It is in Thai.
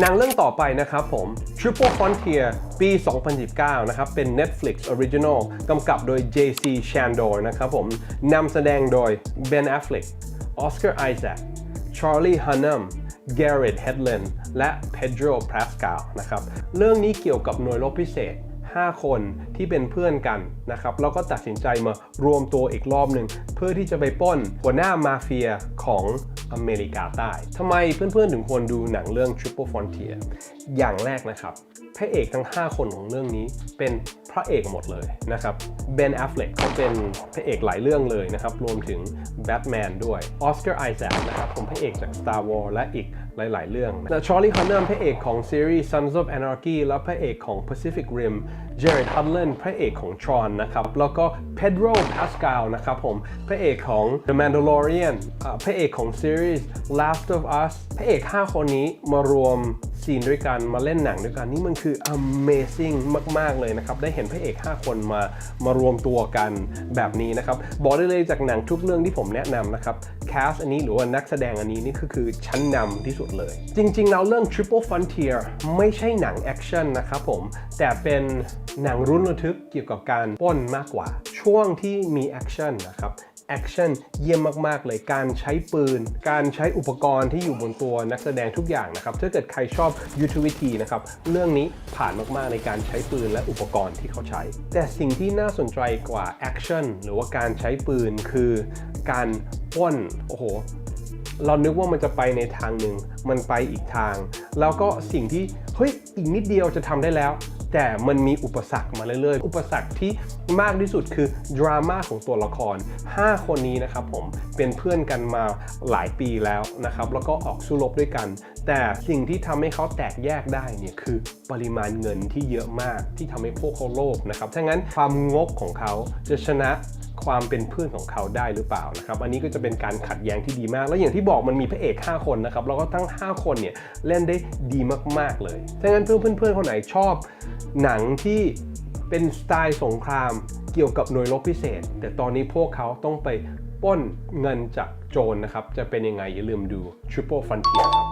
หนังเรื่องต่อไปนะครับผม Triple Frontier ปี 2019 นะครับ เป็น Netflix Original กำกับโดย JC Chandor นะครับผมนำแสดงโดย Ben Affleck Oscar Isaac Charlie Hunnam Garrett Hedlund และ Pedro Pascal นะครับ เรื่องนี้เกี่ยวกับหน่วยรบพิเศษ 5 คนที่เป็นเพื่อนกันนะครับแล้วก็ตัดสินใจมารวมตัวอีกรอบหนึ่งเพื่อที่จะไปป้นหัวหน้ามาเฟียของอเมริกาใต้ทำไมเพื่อนๆถึงควรดูหนังเรื่อง Triple Frontier อย่างแรกนะครับพระเอกทั้ง 5 คนของเรื่องนี้เป็น ระเอกหมดเลยนะครับเบนแอฟเฟล็กเขาเป็นพระเอกหลายเรื่องเลยนะครับ รวมถึงแบทแมนด้วยออสการ์ไอแซคนะครับผมพระเอกจาก Star Wars และอีกหลาย ๆ เรื่องและชอร์ลีคอนเนอร์พระเอกของซีรีส์ Sons of Anarchy และพระเอกของ Pacific Rim เจอร์ดฮัตเลนพระเอกของ Tron นะครับ แล้วก็ Pedro Pascal นะครับผม พระเอกของ The Mandalorian อ่าพระเอกของซีรีส์ Last of Us พระเอก 5 คนนี้มารวม ซีนด้วยกันมาเล่นหนังด้วยกันนี่มันคือ amazing มาก ๆ เลยนะครับ ได้เห็นพระเอก 5 คนมามารวมตัวกันแบบนี้นะครับ บอกได้เลยจากหนังทุกเรื่องที่ผมแนะนำนะครับแคสอันนี้หรือว่านักแสดงอันนี้นี่ก็คือชั้นนำที่สุดเลย จริง ๆ แล้วเรื่อง Triple Frontier ไม่ใช่หนังแอคชั่นนะครับผม แต่เป็นหนังรุนระทึกเกี่ยวกับการป้นมากกว่า ช่วงที่มีแอคชั่นนะครับ แอคชั่นเยี่ยมมาก ๆ เลยการใช้ปืน การใช้อุปกรณ์ที่อยู่บนตัวนักแสดงทุกอย่างนะครับ ถ้าเกิดใครชอบยุทธวิธีนะครับ เรื่องนี้ผ่านมาก ๆ ในการใช้ปืนและอุปกรณ์ที่เขาใช้ แต่สิ่งที่น่าสนใจกว่าแอคชั่นหรือว่าการใช้ปืนคือการป้นโอ้โหเรานึกว่ามันจะไปในทางหนึ่ง มันไปอีกทาง แล้วก็สิ่งที่ เฮ้ย อีกนิดเดียวจะทำได้แล้ว แต่มันมีอุปสรรคมาเรื่อยๆ อุปสรรคที่มากที่สุดคือดราม่าของตัวละคร 5 คนนี้นะครับผมเป็นเพื่อนกันมาหลายปีแล้วนะครับแล้วก็ออกสู้รบด้วยกัน แต่สิ่งที่ทำให้เขาแตกแยกได้เนี่ยคือปริมาณเงินที่เยอะมากที่ทำให้พวกเขาโลภนะครับถ้างั้นความงกของเขาจะชนะ ความเป็นเพื่อนของเขาได้หรือเปล่านะครับอันนี้ก็จะเป็นการขัดแย้งที่ดีมาก แล้วอย่างที่บอกมันมีพระเอก 5 คนนะครับแล้วก็ทั้ง 5 คนเนี่ยเล่นได้ดีมาก ๆเลยถ้างั้นเพื่อนเพื่อนๆคนไหนชอบหนังที่เป็นสไตล์สงครามเกี่ยวกับหน่วยรบพิเศษ แต่ตอนนี้พวกเขาต้องไปป้นเงินจากโจรนะครับ จะเป็นยังไงอย่าลืมดู Triple Frontier ครับ